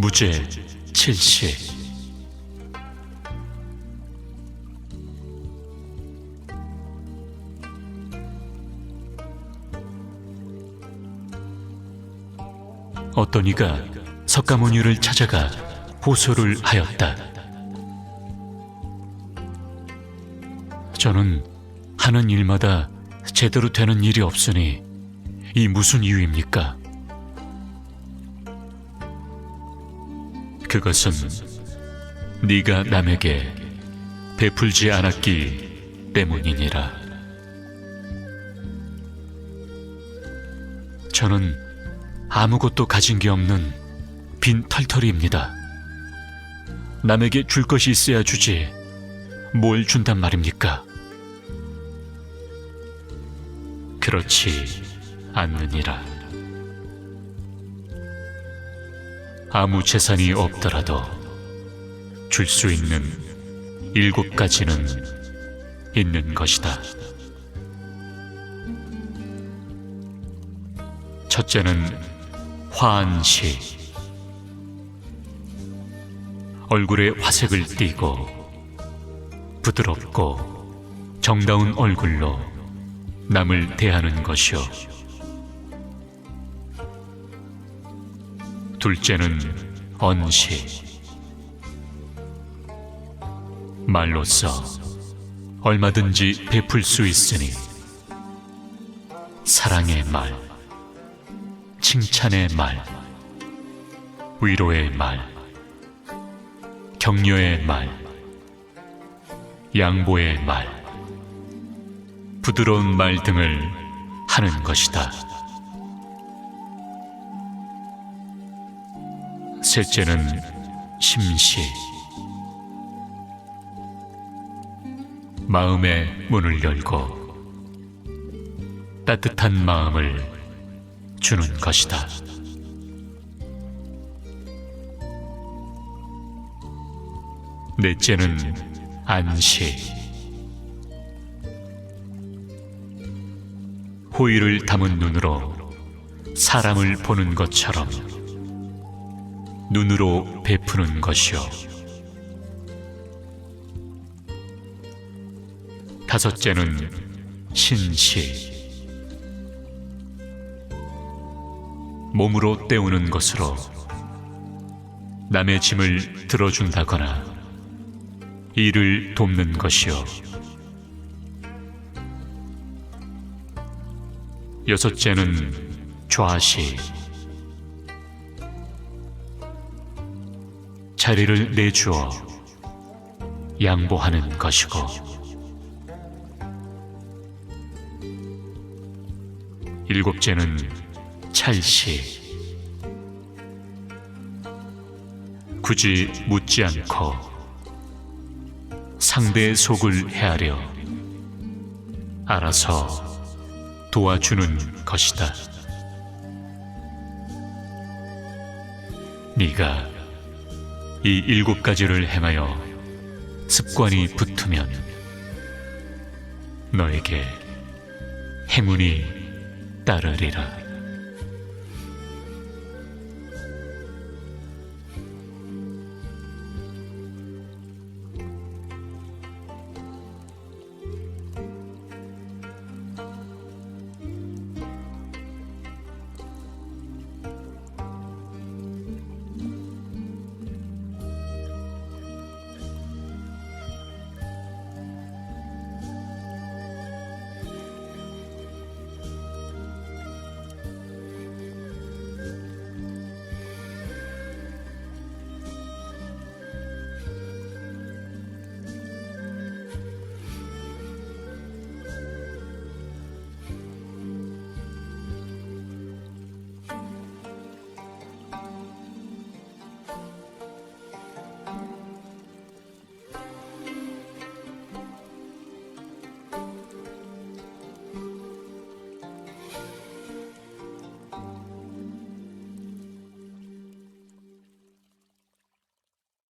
무죄 70 어떤 이가 석가모니를 찾아가 호소를 하였다. 저는 하는 일마다 제대로 되는 일이 없으니 이 무슨 이유입니까? 그것은 네가 남에게 베풀지 않았기 때문이니라. 저는 아무것도 가진 게 없는 빈 털털이입니다. 남에게 줄 것이 있어야 주지. 뭘 준단 말입니까? 그렇지 않느니라. 아무 재산이 없더라도 줄 수 있는 일곱 가지는 있는 것이다. 첫째는 화한시. 얼굴에 화색을 띠고 부드럽고 정다운 얼굴로 남을 대하는 것이요. 둘째는 언시. 말로써 얼마든지 베풀 수 있으니 사랑의 말, 칭찬의 말, 위로의 말, 격려의 말, 양보의 말, 부드러운 말 등을 하는 것이다. 셋째는 심시. 마음의 문을 열고 따뜻한 마음을 주는 것이다. 넷째는 안시. 호의를 담은 눈으로 사람을 보는 것처럼 눈으로 베푸는 것이요. 다섯째는 신시. 몸으로 때우는 것으로 남의 짐을 들어준다거나 일을 돕는 것이요. 여섯째는 좌시. 자리를 내주어 양보하는 것이고. 일곱째는 찰시. 굳이 묻지 않고 상대의 속을 헤아려 알아서 도와주는 것이다. 네가 이 일곱 가지를 행하여 습관이 붙으면 너에게 행운이 따르리라.